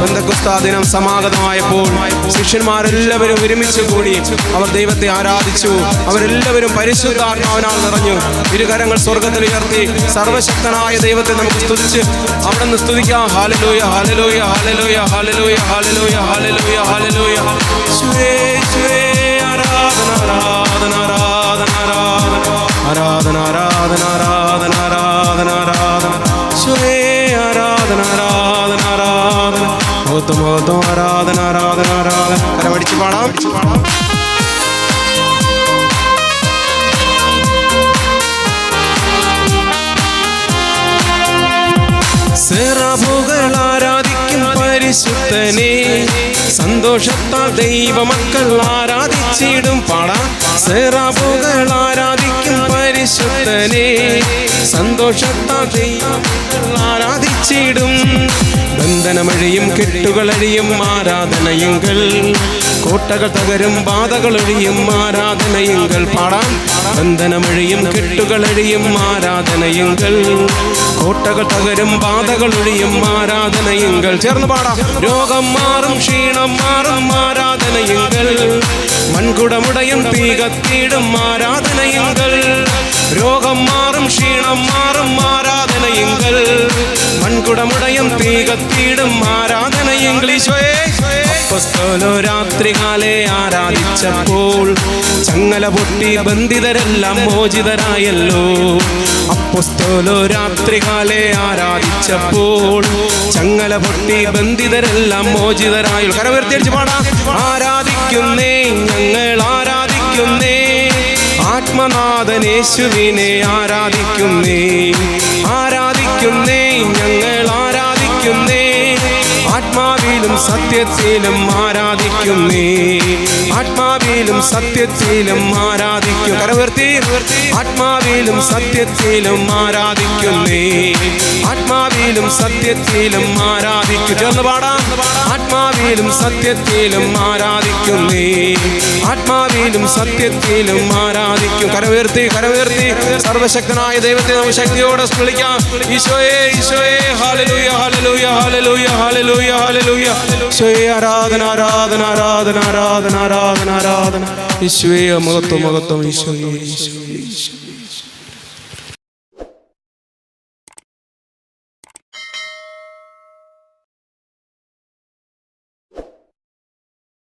ബന്ധക്കുസ്താ ദിനം സമാഗതമായപ്പോൾ ശിഷ്യന്മാരെല്ലാവരും ഒരുമിച്ച് കൂടി അവർ ദൈവത്തെ ആരാധിച്ചു. അവരെല്ലാവരും പരിശുദ്ധാത്മാവിനാൽ നിറഞ്ഞു. ഇരുകരങ്ങൾ സ്വർഗത്തിൽ ഉയർത്തി സർവശക്തനായ ദൈവത്തെ നമുക്ക് സ്തുതിച്ച് അവിടെ നിന്ന് സ്തുതിക്കാം ഹാലലോയ ഹാലലോയ ഹാലലോയ ഹാലലോയ ഹാലലോയ ഹാലലോയ ഹാലലോയ ആരാധന ആരാധന ആരാധന ആരാധന ആരാധന ആരാധന ആരാധന ആരാധന ആരാധന. മഹത്വം മഹത്വം ആരാധന ആരാധന. ആരാധന കരമടിച്ച് പാടാം. സെറബുകൾ ആരാധിക്കും പരിശുദ്ധനെ. സന്തോഷത്താൽ ദൈവമക്കൾ ആരാധിച്ചിടും. പാടാ. സെറബുകൾ ആരാധിക്കും പരിശുദ്ധനെ. സന്തോഷത്താൽ ദൈവമക്കൾ ആരാധിച്ചിടും. ബന്ധനമഴിയും കെട്ടുകളഴിയും ആരാധനയുങ്കൾ കോട്ടകൾ തകരും ബാധകളൊഴിയും ആരാധനയുങ്കൾ പാടാം. ബന്ധനമഴിയും കെട്ടുകളഴിയും ആരാധനയുങ്കൾ കോട്ടകൾ തകരും ബാധകളൊഴിയും ആരാധനയുങ്കൾ ചേർന്ന് പാടാം. രോഗം മാറും ക്ഷീണം മാറും ആരാധനയുങ്ങൾ മൺകുടമുടയും തീ കത്തിയിടും ആരാധനയുങ്കൾ രോഗം മാറും ക്ഷീണം മാറും ആരാധനയുങ്കൾ മൺകുടമുടയും തീ കത്തിയിടും ആരാധനയുങ്കൾ അപ്പസ്തോലോ രാത്രികാലെ ആരാധിച്ചപ്പോൾ ചങ്ങല പൊട്ടി ബന്ധിതരെല്ലാം മോചിതരായല്ലോ. അപ്പസ്തോലോ രാത്രികാലെ ആരാധിച്ചപ്പോൾ ചങ്ങല പൊട്ടി ബന്ധിതരെല്ലാം മോചിതരായി. കരവർത്തിയടിച്ച് പാടാം. ആരാധിക്കുന്നേ ഞങ്ങൾ ആരാധിക്കുന്നേ. ആത്മനാഥനേശുവിനെ ആരാധിക്കുന്നേ ആരാധിക്കുന്നേ. സത്യത്തിലും ആരാധിക്കുന്നേ. ആത്മാവിലും സത്യത്തിലും ആരാധിക്കും. കരവർത്തി ആത്മാവിലും സത്യത്തിലും ആരാധിക്കുന്നേ. ആത്മാവിലും സത്യത്തിലും ആരാധിക്കും. ചേർന്ന് പാടാം. ആത്മാവിലും സത്യത്തിലും ആരാധിക്കുന്നേ. ആത്മാവിലും സത്യത്തിലും ആരാധിക്കും. കരവേർത്തി കരവേർത്തി സർവശക്തനായ ദൈവത്തെ നമുക്ക് ശക്തിയോടെ വിളിക്കാം. ഈശോയെ ഈശോയെ ഹാലലൂയ ഹാലലൂയ ആരാധന ആരാധന ആരാധന ആരാധന ആരാധന ആരാധന ഈശോയെ മഹത്വം മഹത്വം ഈശോയെ